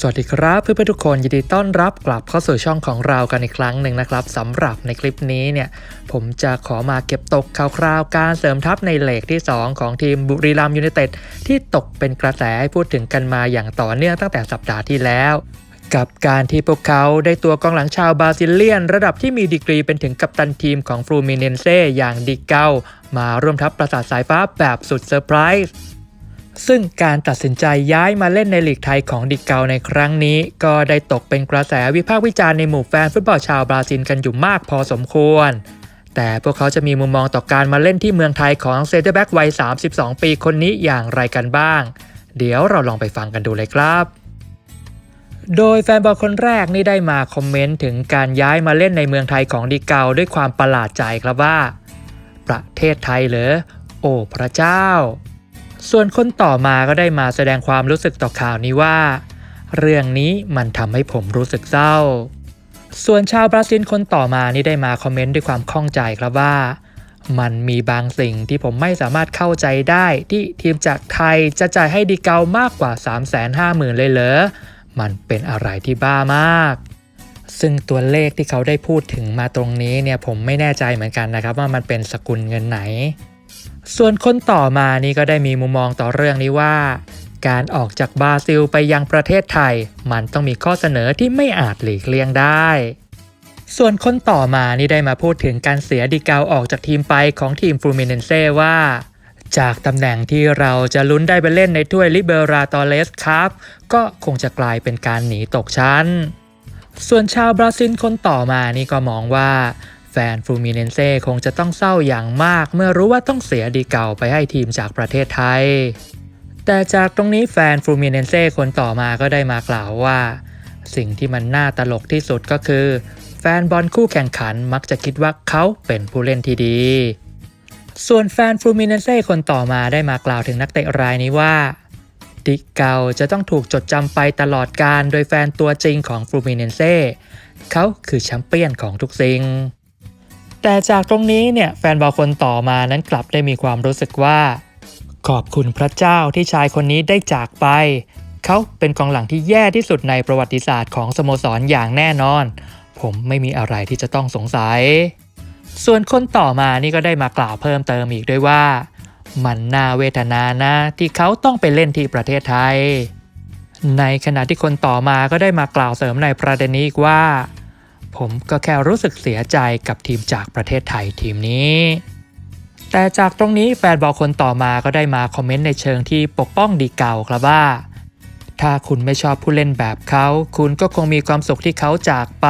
สวัสดีครับเพื่อนๆทุกคนยินดีต้อนรับกลับเข้าสู่ช่องของเรากันอีกครั้งหนึ่งนะครับสำหรับในคลิปนี้เนี่ยผมจะขอมาเก็บตกข่าวคราวการเสริมทัพในเลกที่ 2 ของทีมบุรีรัมยูไนเต็ดที่ตกเป็นกระแสให้พูดถึงกันมาอย่างต่อเนื่องตั้งแต่สัปดาห์ที่แล้ว กับการที่พวกเขาได้ตัวกองหลังชาวบราซิเลียน ระดับที่มีดีกรีเป็นถึงกัปตันทีมของฟลูมิเนนเซ่อย่างดิเกามาร่วมทัพประสาทสายฟ้าแบบสุดเซอร์ไพรส์ ซึ่งการตัดสินใจย้ายมาเล่นในลีกไทยของดิเกาในครั้งนี้ ก็ได้ตกเป็นกระแสวิพากษ์วิจารณ์ในหมู่แฟนฟุตบอลชาวบราซิลกันอยู่มากพอสมควร แต่พวกเขาจะมีมุมมองต่อการมาเล่นที่เมืองไทยของเซนเตอร์แบ็กวัย 32 ปีคนนี้อย่างไรกันบ้าง เดี๋ยวเราลองไปฟังกันดูเลยครับ โดยแฟนบอลคนแรกนี่ได้มาคอมเมนต์ถึงการย้ายมาเล่นในเมืองไทยของดิเกาด้วยความประหลาดใจครับว่า ประเทศไทยเหรอโอ้พระเจ้า ส่วนคนต่อมาก็ได้มาแสดงความรู้สึกต่อข่าวนี้ว่า เรื่องนี้มันทำให้ผมรู้สึกเศร้า ส่วนชาวบราซิลคนต่อมานี่ได้มาคอมเมนต์ด้วยความข้องใจครับว่า มันมีบางสิ่งที่ผมไม่สามารถเข้าใจได้ที่ทีมจากไทยจะจ่ายให้ดีเกามากกว่า 350,000 เลยเหรอ มันเป็นอะไรที่บ้ามากซึ่งตัวเลขที่เขาได้พูดถึงมาตรงนี้เนี่ยผมไม่แน่ใจเหมือนกันนะครับ ว่ามันเป็นสกุลเงินไหน ส่วนคนต่อมานี่ก็ได้มีมุมมองต่อเรื่องนี้ว่า การออกจากบราซิลไปยังประเทศไทย มันต้องมีข้อเสนอที่ไม่อาจหลีกเลี่ยงได้ ส่วนคนต่อมานี่ได้มาพูดถึงการเสียดีเกาออกจากทีมไปของทีมฟลูมิเนนเซ่ว่าจากตำแหน่งที่เราจะลุ้นได้ไปเล่นในถ้วยลิเบราตอเลสครับ ก็คงจะกลายเป็นการหนีตกชั้น ส่วนชาวบราซิลคนต่อมานี่ก็มองว่า ฟนฟูมิเนนเซ่คงจะต้องเศร้าอย่างมาก เมื่อรู้ว่าต้องเสียดีเก่าไปให้ทีมจากประเทศไทย แต่จากตรงนี้แฟนฟูมิเนนเซ่คนต่อมาก็ได้มากล่าวว่า สิ่งที่มันน่าตลกที่สุดก็คือ แฟนบอลคู่แข่งขันมักจะคิดว่าเขาเป็นผู้เล่นที่ดี ส่วนแฟนฟูมิเนนเซ่คนต่อมาได้มากล่าวถึงนักเตะรายนี้ว่าดิเกาจะต้องถูกจดจำไปตลอดการโดยแฟนตัวจริงของฟลูมิเนนเซ่เขาคือแชมเปี้ยนของทุกสิ่ง แต่จากตรงนี้เนี่ยแฟนบอลคนต่อมานั้นกลับได้มีความรู้สึกว่า ขอบคุณพระเจ้าที่ชายคนนี้ได้จากไป เขาเป็นกองหลังที่แย่ที่สุดในประวัติศาสตร์ของสโมสรอย่างแน่นอน ผมไม่มีอะไรที่จะต้องสงสัย ส่วนคนต่อมานี่ก็ได้มากล่าวเพิ่มเติมอีกด้วยว่า มันน่าเวทนานะที่เขาต้องไปเล่นที่ประเทศไทย ในขณะที่คนต่อมาก็ได้มากล่าวเสริมในประเด็นนี้อีกว่า ผมก็แค่รู้สึกเสียใจกับทีมจากประเทศไทยทีมนี้ แต่จากตรงนี้แฟนบอลคนต่อมาก็ได้มาคอมเมนต์ในเชิงที่ปกป้องดีเก่าครับว่า ถ้าคุณไม่ชอบผู้เล่นแบบเขา คุณก็คงมีความสุขที่เขาจากไป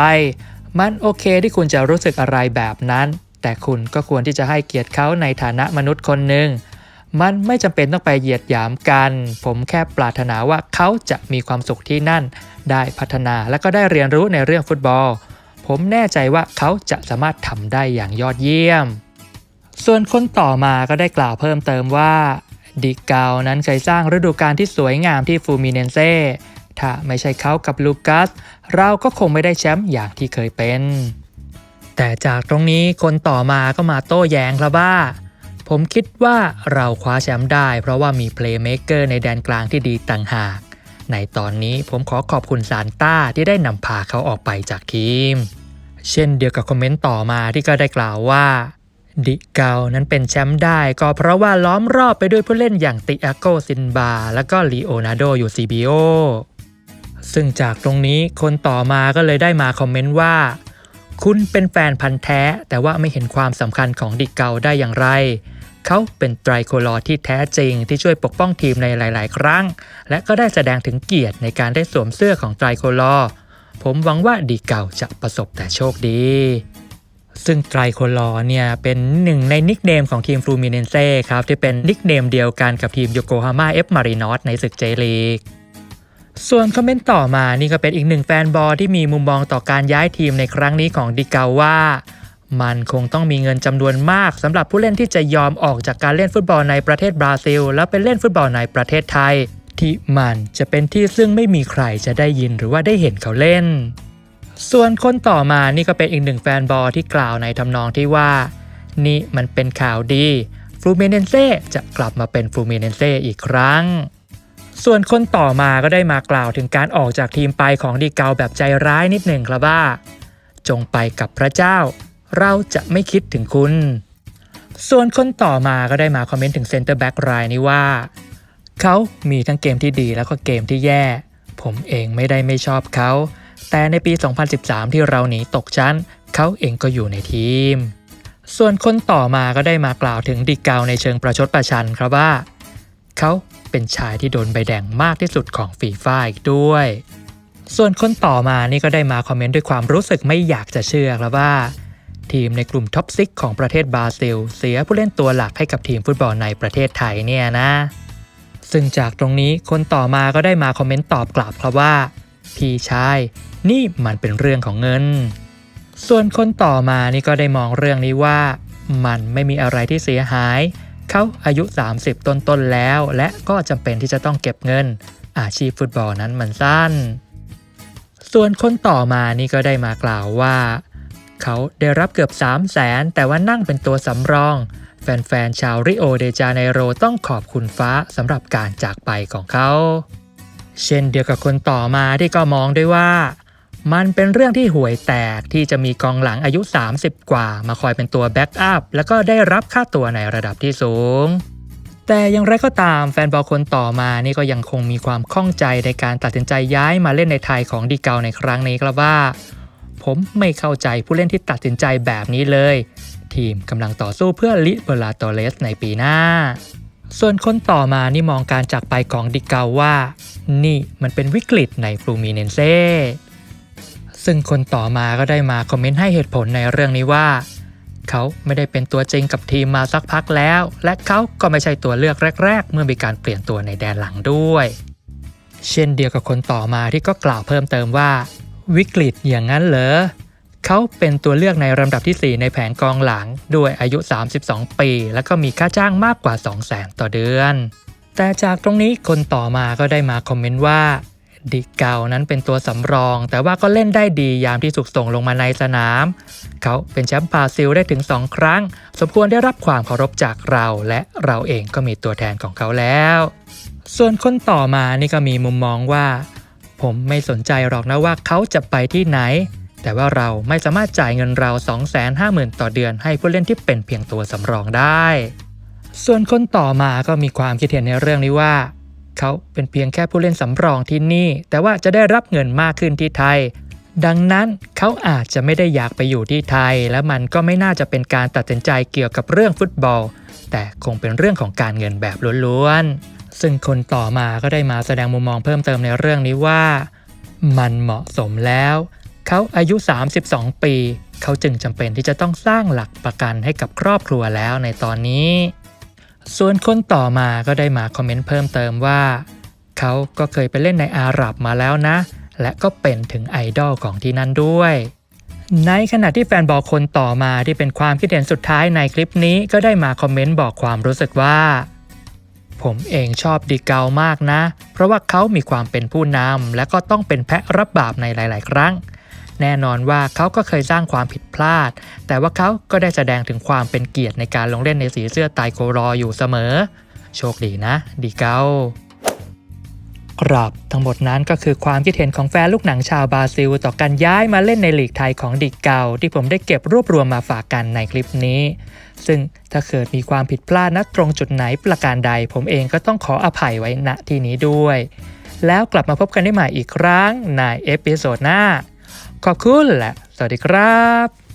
มันโอเคที่คุณจะรู้สึกอะไรแบบนั้น แต่คุณก็ควรที่จะให้เกียรติเขาในฐานะมนุษย์คนหนึ่งมันไม่จำเป็นต้องไปเหยียดหยามกัน ผมแค่ปรารถนาว่าเขาจะมีความสุขที่นั่น ได้พัฒนาและก็ได้เรียนรู้ในเรื่องฟุตบอล ผมแน่ใจว่าเขาจะสามารถทำได้อย่างยอดเยี่ยม ส่วนคนต่อมาก็ได้กล่าวเพิ่มเติมว่าดิเกานั้นเคยสร้างฤดูกาลที่สวยงามที่ฟูมิเนนเซ่ถ้าไม่ใช่เขากับลูกัส เราก็คงไม่ได้แชมป์อย่างที่เคยเป็น แต่จากตรงนี้คนต่อมาก็มาโต้แย้งครับว่า ผมคิดว่าเราคว้าแชมป์ได้เพราะว่ามีเพลย์เม k เกอร์ในแดนกลางที่ดีต่างหาก ในตอนนี้ผมขอขอบคุณซานต้าที่ได้นำพาเขาออกไปจากทีม เช่นเดียวกับคอมเมนต์ต่อมาที่ก็ได้กล่าวว่า ดิเกานั้นเป็นแชมป์ได้ก็เพราะว่าล้อมรอบไปด้วยผู้เล่นอย่างติอาโกซินบา และก็ลีโอนาร์โดยูซิบิโอ ซึ่งจากตรงนี้คนต่อมาก็เลยได้มาคอมเมนต์ว่า คุณเป็นแฟนพันธ์แท้ แต่ว่าไม่เห็นความสำคัญของดิเกาได้อย่างไร เขาเป็นไตรโคลอร์ที่แท้จริงที่ช่วยปกป้องทีมในหลาย ๆ ครั้ง และก็ได้แสดงถึงเกียรติในการได้สวมเสื้อของไตรโคลอร์ผมหวังว่าดิเกาจะประสบแต่โชคดี ซึ่งไตรโคลอร์เนี่ยเป็นหนึ่งในนิกเนมของทีมฟลูมิเนนเซ่ครับที่เป็นนิกเนมเดียวกันกับทีมโยโกฮาม่าเอฟมารีนอสในศึกเจลีกส่วนคอมเมนต์ต่อมานี่ก็เป็นอีกหนึ่งแฟนบอลที่มีมุมมองต่อการย้ายทีมในครั้งนี้ของดิเกาว่า มันคงต้องมีเงินจำนวนมากสำหรับผู้เล่นที่จะยอมออกจากการเล่นฟุตบอลในประเทศบราซิล แล้วไปเล่นฟุตบอลในประเทศไทย ที่มันจะเป็นที่ซึ่งไม่มีใครจะได้ยินหรือว่าได้เห็นเขาเล่น ส่วนคนต่อมานี่ก็เป็นอีกหนึ่งแฟนบอลที่กล่าวในทำนองที่ว่า นี่มันเป็นข่าวดีฟลูเมเนนเซ่จะกลับมาเป็นฟลูเมเนนเซ่อีกครั้งส่วนคนต่อมาก็ได้มากล่าวถึงการออกจากทีมไปของดีเกาแบบใจร้ายนิดหนึ่งครับว่า จงไปกับพระเจ้า เราจะไม่คิดถึงคุณ ส่วนคนต่อมาก็ได้มาคอมเมนต์ถึงเซนเตอร์แบ็กรายนี้ว่า เขามีทั้งเกมที่ดีแล้วก็เกมที่แย่ ผมเองไม่ได้ไม่ชอบเขา แต่ในปี 2013 ที่เราหนีตกชั้น เขาเองก็อยู่ในทีม ส่วนคนต่อมาก็ได้มากล่าวถึงดิกาในเชิงประชดประชันครับว่า เขาเป็นชายที่โดนใบแดงมากที่สุดของฟีฟ่าอีกด้วยส่วนคนต่อมานี่ก็ได้มาคอมเมนต์ด้วยความรู้สึกไม่อยากจะเชื่อครับว่า ทีมในกลุ่มท็อปซิกของประเทศบราซิล เสียผู้เล่นตัวหลักให้กับทีมฟุตบอลในประเทศไทยเนี่ยนะ ซึ่งจากตรงนี้คนต่อมาก็ได้มาคอมเมนต์ตอบกลับครับว่า พี่ชาย นี่มันเป็นเรื่องของเงิน ส่วนคนต่อมานี่ก็ได้มองเรื่องนี้ว่า มันไม่มีอะไรที่เสียหาย เขาอายุ 30 ต้นๆแล้ว และก็จำเป็นที่จะต้องเก็บเงิน อาชีพฟุตบอลนั้นมันสั้น ส่วนคนต่อมานี่ก็ได้มากล่าวว่า เขาได้รับเกือบ 3 0 0แสนแต่ว่านั่งเป็นตัวสำรอง แฟนๆ ชาวริโอเดจาเนโรต้องขอบคุณฟ้าสำหรับการจากไปของเขา เช่นเดียวกับคนต่อมาที่ก็มองด้วยว่า มันเป็นเรื่องที่ห่วยแตกที่จะมีกองหลังอายุ 30 กว่า มาคอยเป็นตัวแบ็กอัพแล้วก็ได้รับค่าตัวในระดับที่สูงแต่อย่างไรก็ตามแฟนบอลคนต่อมานี่ก็ยังคงมีความข้องใจในการตัดสินใจย้ายมาเล่นในไทยของดีเกาในครั้งนี้ครับว่า ผมไม่เข้าใจผู้เล่นที่ตัดสินใจแบบนี้เลย ทีมกำลังต่อสู้เพื่อลิเบราโตเลสในปีหน้า ส่วนคนต่อมานี่มองการจากไปของดิเกาว่า นี่มันเป็นวิกฤตในฟลูมิเนนเซ่ซึ่งคนต่อมาก็ได้มาคอมเมนต์ให้เหตุผลในเรื่องนี้ว่า เขาไม่ได้เป็นตัวจริงกับทีมมาสักพักแล้ว และเขาก็ไม่ใช่ตัวเลือกแรก ๆ เมื่อมีการเปลี่ยนตัวในแดนหลังด้วย เช่นเดียวกับคนต่อมาที่ก็กล่าวเพิ่มเติมว่า วิกฤตอย่างนั้นเหรอเขาเป็นตัวเลือกในลำดับที่ 4 ในแผงกองหลังด้วยอายุ 32 ปี แล้วก็มีค่าจ้างมากกว่า 200,000 ต่อเดือน แต่จากตรงนี้คนต่อมาก็ได้มาคอมเมนต์ว่าดิเกานั้นเป็นตัวสำรอง แต่ว่าก็เล่นได้ดียามที่ถูกส่งลงมาในสนาม เขาเป็นแชมป์บราซิลได้ถึง 2 ครั้ง สมควรได้รับความเคารพจากเรา และเราเองก็มีตัวแทนของเขาแล้ว ส่วนคนต่อมานี่ก็มีมุมมองว่า ผมไม่สนใจหรอกนะว่าเขาจะไปที่ไหน แต่ว่าเราไม่สามารถจ่ายเงินเรา 250,000 ต่อเดือนให้ผู้เล่นที่เป็นเพียงตัวสำรองได้ ส่วนคนต่อมาก็มีความคิดเห็นในเรื่องนี้ว่า เขาเป็นเพียงแค่ผู้เล่นสำรองที่นี่ แต่ว่าจะได้รับเงินมากขึ้นที่ไทย ดังนั้นเขาอาจจะไม่ได้อยากไปอยู่ที่ไทย และมันก็ไม่น่าจะเป็นการตัดสินใจเกี่ยวกับเรื่องฟุตบอล แต่คงเป็นเรื่องของการเงินแบบล้วนๆ ซึ่งคนต่อมาก็ได้มาแสดงมุมมองเพิ่มเติมในเรื่องนี้ว่า มันเหมาะสมแล้ว เขาอายุ 32 ปี เขาจึงจำเป็นที่จะต้องสร้างหลักประกันให้กับครอบครัวแล้วในตอนนี้ ส่วนคนต่อมาก็ได้มาคอมเมนต์เพิ่มเติมว่า เขาก็เคยไปเล่นในอาหรับมาแล้วนะ และก็เป็นถึงไอดอลของที่นั่นด้วยในขณะที่แฟนบอลคนต่อมาที่เป็นความคิดเห็นสุดท้ายในคลิปนี้ก็ได้มาคอมเมนต์บอกความรู้สึกว่า ผมเองชอบดีเกามากนะ เพราะว่าเขามีความเป็นผู้นำและก็ต้องเป็นแพะรับบาปในหลาย ๆ ครั้ง แน่นอนว่าเขาก็เคยสร้างความผิดพลาด แต่ว่าเขาก็ได้แสดงถึงความเป็นเกียรติในการลงเล่นในสีเสื้อไตโครออยู่เสมอ โชคดีนะ ดีเกา ครับ ทั้งหมดนั้นก็คือความคิดเห็นของแฟนลูกหนังชาวบราซิล ต่อการย้ายมาเล่นในลีกไทยของดิกเกาที่ผมได้เก็บรวบรวมมาฝากกันในคลิปนี้ ซึ่งถ้าเกิดมีความผิดพลาดนะตรงจุดไหนประการใด ผมเองก็ต้องขออภัยไว้ณที่นี้ด้วย แล้วกลับมาพบกันได้ใหม่อีกครั้งในเอพิโซดหน้า ขอบคุณและสวัสดีครับ